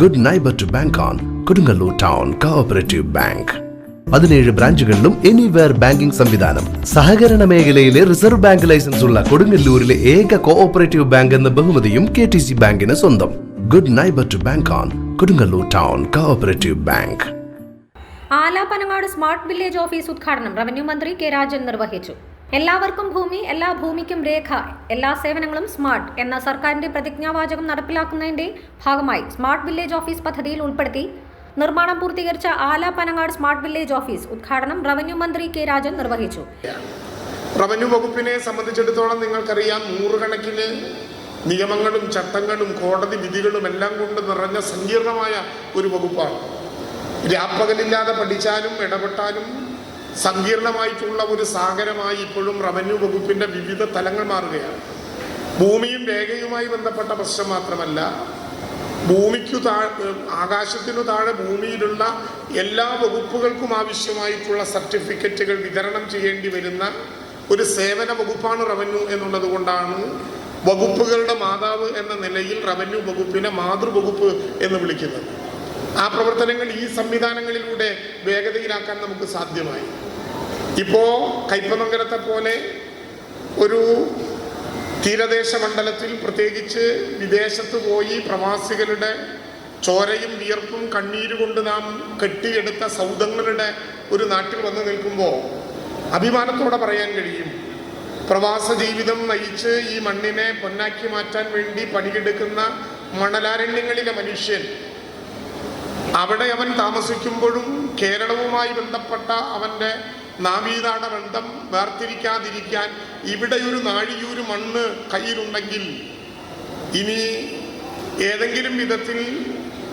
Good neighbour to bank on Kodungallur town cooperative bank പതിനേഴ് ബ്രാഞ്ചുകളിലും anywhere banking സംവിധാനം. സഹകരണ മേഖലയിലെ റിസർവ് ബാങ്ക് ലൈസൻസ് ഉള്ള കൊടുങ്ങല്ലൂരിലെ ഏക കോഓപ്പറേറ്റീവ് ബാങ്ക് എന്ന ബഹുമതിയും കെ ടി സി ബാങ്കിന് സ്വന്തം. Good neighbour to bank on Kodungallur town cooperative bank Alapanangad smart village office ഉദ്ഘാടനം റവന്യൂ മന്ത്രി കെ രാജൻ നിർവഹിച്ചു. എല്ലാവർക്കും ഭൂമി എല്ലാ ഭൂമിക്കും രേഖ എല്ലാ സേവനങ്ങളും സ്മാർട്ട് എന്ന സർക്കാരിന്റെ പ്രതിജ്ഞാവാചകം നടപ്പിലാക്കുന്നതിന്റെ ഭാഗമായി സ്മാർട്ട് വില്ലേജ് ഓഫീസ് പദ്ധതിയിൽ ഉൾപ്പെടുത്തി നിർമ്മാണം പൂർത്തീകരിച്ച Ala Panangad smart village office ഉദ്ഘാടനം റവന്യൂ മന്ത്രി കെ രാജൻ നിർവഹിച്ചു. റവന്യൂ വകുപ്പിനെ സംബന്ധിച്ചിടത്തോളം നിങ്ങൾക്കറിയാം നൂറുകണക്കിന് നിയമങ്ങളും ചട്ടങ്ങളും കോടതി വിധികളും എല്ലാം കൊണ്ട് നിറഞ്ഞ സങ്കീർണമായ ഒരു വകുപ്പാണ്. രാപ്പകലില്ലാതെ പഠിച്ചാലും ഇടപെട്ടാലും സങ്കീർണമായിട്ടുള്ള ഒരു സാഗരമായി ഇപ്പോഴും റവന്യൂ വകുപ്പിന്റെ വിവിധ തലങ്ങൾ മാറുകയാണ്. ഭൂമിയും രേഖയുമായി ബന്ധപ്പെട്ട പ്രശ്നം മാത്രമല്ല ഭൂമിക്കു താഴെ ആകാശത്തിനു താഴെ ഭൂമിയിലുള്ള എല്ലാ വകുപ്പുകൾക്കും ആവശ്യമായിട്ടുള്ള സർട്ടിഫിക്കറ്റുകൾ വിതരണം ചെയ്യേണ്ടി വരുന്ന ഒരു സേവന വകുപ്പാണ് റവന്യൂ എന്നുള്ളത് കൊണ്ടാണ് വകുപ്പുകളുടെ മാതാവ് എന്ന നിലയിൽ റവന്യൂ വകുപ്പിനെ മാതൃവകുപ്പ് എന്ന് വിളിക്കുന്നത്. ആ പ്രവർത്തനങ്ങൾ ഈ സംവിധാനങ്ങളിലൂടെ വേഗതയിലാക്കാൻ നമുക്ക് സാധ്യമായി. ഇപ്പോൾ കയ്പമംഗലത്തെ പോലെ ഒരു തീരദേശ മണ്ഡലത്തിൽ പ്രത്യേകിച്ച് വിദേശത്ത് പോയി പ്രവാസികളുടെ ചോരയും വിയർപ്പും കണ്ണീര് കൊണ്ട് നാം കെട്ടിയെടുത്ത സൗദങ്ങളുടെ ഒരു നാട്ടിൽ വന്നു നിൽക്കുമ്പോൾ അഭിമാനത്തോടെ പറയാൻ കഴിയും. പ്രവാസ ജീവിതം നയിച്ച് ഈ മണ്ണിനെ പൊന്നാക്കി മാറ്റാൻ വേണ്ടി പണിയെടുക്കുന്ന മണലാരണ്യങ്ങളിലെ മനുഷ്യൻ അവിടെ അവൻ താമസിക്കുമ്പോഴും കേരളവുമായി ബന്ധപ്പെട്ട അവന്റെ നാവീനാട ബന്ധം വേർതിരിക്കാതിരിക്കാൻ ഇവിടെ ഒരു നാഴിയൂര് മണ്ണ് കയ്യിലുണ്ടെങ്കിൽ ഇനി ഏതെങ്കിലും വിധത്തിൽ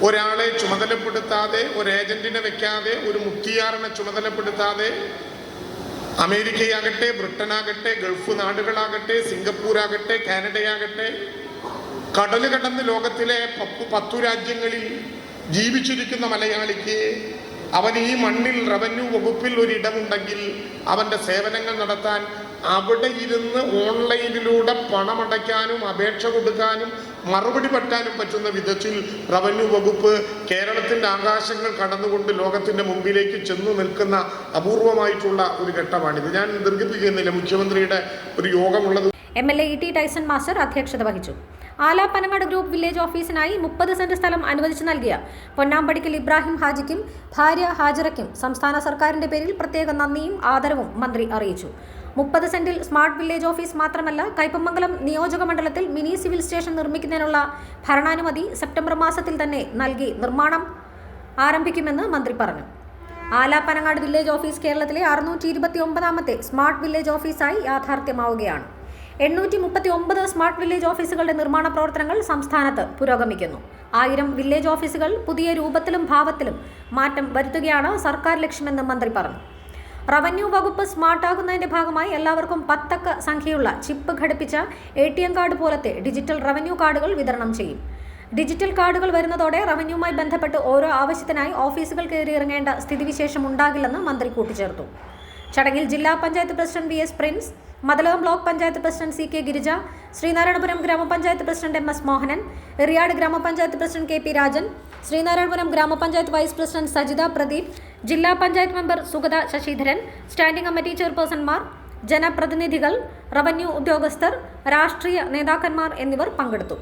ഒരാളെ ചുമതലപ്പെടുത്താതെ ഒരു ഏജന്റിനെ വെക്കാതെ ഒരു മുക്തിയാറിനെ ചുമതലപ്പെടുത്താതെ അമേരിക്കയാകട്ടെ ബ്രിട്ടനാകട്ടെ ഗൾഫ് നാടുകളാകട്ടെ സിംഗപ്പൂരാകട്ടെ കാനഡയാകട്ടെ കടൽ കടന്ന് ലോകത്തിലെ പത്തു രാജ്യങ്ങളിൽ ജീവിച്ചിരിക്കുന്ന മലയാളിക്ക് അവൻ ഈ മണ്ണിൽ റവന്യൂ വകുപ്പിൽ ഒരിടമുണ്ടെങ്കിൽ അവന്റെ സേവനങ്ങൾ നടത്താൻ അവിടെ ഇരുന്ന് ഓൺലൈനിലൂടെ പണമടയ്ക്കാനും അപേക്ഷ കൊടുക്കാനും മറുപടി പറ്റാനും പറ്റുന്ന വിധത്തിൽ റവന്യൂ വകുപ്പ് കേരളത്തിന്റെ ആകാശങ്ങൾ കടന്നുകൊണ്ട് ലോകത്തിന്റെ മുമ്പിലേക്ക് ചെന്നു നിൽക്കുന്ന അപൂർവമായിട്ടുള്ള ഒരു ഘട്ടമാണിത്. ഞാൻ ദീർഘിപ്പിക്കുന്നില്ല. മുഖ്യമന്ത്രിയുടെ ഒരു യോഗമുള്ളത് M L A T Tyson master അധ്യക്ഷത വഹിച്ചു. ആല പനങ്ങാട് ഗ്രൂപ്പ് വില്ലേജ് ഓഫീസിനായി മുപ്പത് സെന്റ് സ്ഥലം അനുവദിച്ചു നൽകിയ. പൊന്നാമ്പടിക്കൽ ഇബ്രാഹിം ഹാജിക്കും ഭാര്യ ഹാജറയ്ക്കും സംസ്ഥാന സർക്കാരിന്റെ പേരിൽ പ്രത്യേക നന്ദിയും ആദരവും മന്ത്രി അറിയിച്ചു. മുപ്പത് സെന്റിൽ സ്മാർട്ട് വില്ലേജ് ഓഫീസ് മാത്രമല്ല കൈപ്പമംഗലം നിയോജക മണ്ഡലത്തിൽ മിനി സിവിൽ സ്റ്റേഷൻ നിർമ്മിക്കുന്നതിനുള്ള ഭരണാനുമതി സെപ്റ്റംബർ മാസത്തിൽ തന്നെ നൽകി നിർമ്മാണം ആരംഭിക്കുമെന്ന് മന്ത്രി പറഞ്ഞു. ആലാപ്പനങ്ങാട് വില്ലേജ് ഓഫീസ് കേരളത്തിലെ അറുന്നൂറ്റി ഇരുപത്തി ഒമ്പതാമത്തെ സ്മാർട്ട് വില്ലേജ് ഓഫീസായി യാഥാർത്ഥ്യമാവുകയാണ്. എണ്ണൂറ്റി മുപ്പത്തി ഒമ്പത് സ്മാർട്ട് വില്ലേജ് ഓഫീസുകളുടെ നിർമ്മാണ പ്രവർത്തനങ്ങൾ സംസ്ഥാനത്ത് പുരോഗമിക്കുന്നു. ആയിരം വില്ലേജ് ഓഫീസുകൾ പുതിയ രൂപത്തിലും ഭാവത്തിലും മാറ്റം വരുത്തുകയാണ് സർക്കാർ ലക്ഷ്യമെന്ന് മന്ത്രി പറഞ്ഞു. റവന്യൂ വകുപ്പ് സ്മാർട്ടാകുന്നതിന്റെ ഭാഗമായി എല്ലാവർക്കും പത്തക്ക സംഖ്യയുള്ള ചിപ്പ് ഘടിപ്പിച്ച എ ടി എം കാർഡ് പോലത്തെ ഡിജിറ്റൽ റവന്യൂ കാർഡുകൾ വിതരണം ചെയ്യും. ഡിജിറ്റൽ കാർഡുകൾ വരുന്നതോടെ റവന്യൂമായി ബന്ധപ്പെട്ട് ഓരോ ആവശ്യത്തിനായി ഓഫീസുകൾ കയറി ഇറങ്ങേണ്ട സ്ഥിതിവിശേഷം ഉണ്ടാകില്ലെന്ന് മന്ത്രി കൂട്ടിച്ചേർത്തു. ചടങ്ങിൽ ജില്ലാ panchayat president V S Prince Mathilakam block panchayat president C K Girija Sreenarayanapuram ഗ്രാമപഞ്ചായത്ത് president M S Mohanan Eriyad ഗ്രാമപഞ്ചായത്ത് president K P Rajan Sreenarayanapuram ഗ്രാമപഞ്ചായത്ത് വൈസ് പ്രസിഡന്റ് സജിത പ്രദീപ് ജില്ലാ panchayat member Sugatha Sasidharan standing committee ചെയർപേഴ്സൺമാർ ജനപ്രതിനിധികൾ revenue ഉദ്യോഗസ്ഥർ രാഷ്ട്രീയ നേതാക്കന്മാർ എന്നിവർ പങ്കെടുത്തു.